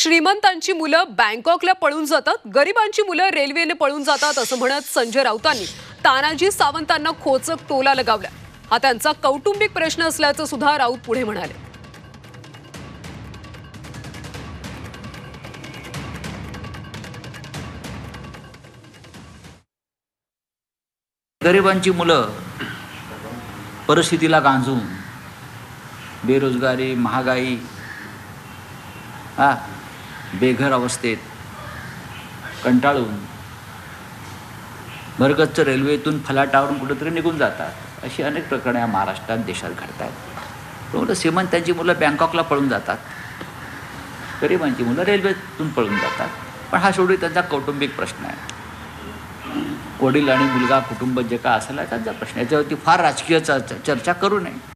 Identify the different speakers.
Speaker 1: श्रीमंतांची मुलं बँकॉकला पळून जातात गरिबांची मुलं रेल्वेने पळून जातात असं म्हणत संजय राऊतांनी तानाजी सावंतांना खोचक टोला लगावला. हा त्यांचा कौटुंबिक प्रश्न असल्याचं सुद्धा राऊत पुढे म्हणाले.
Speaker 2: गरिबांची मुलं परिस्थितीला गांजून बेरोजगारी महागाई हा बेघर अवस्थेत कंटाळून भरगच्च रेल्वेतून फलाटावरून कुठेतरी निघून जातात. अशी अनेक प्रकरणे या महाराष्ट्रात देशात घडत आहेत म्हणून श्रीमंतांची मुलं बँकॉकला पळून जातात. गरिबांची मुलं रेल्वेतून पळून जातात. पण हा शेवटी त्यांचा कौटुंबिक प्रश्न आहे. वडील आणि मुलगा कुटुंब जे काय असेल त्यांचा प्रश्न याच्यावरती फार राजकीय चर्चा करू नये.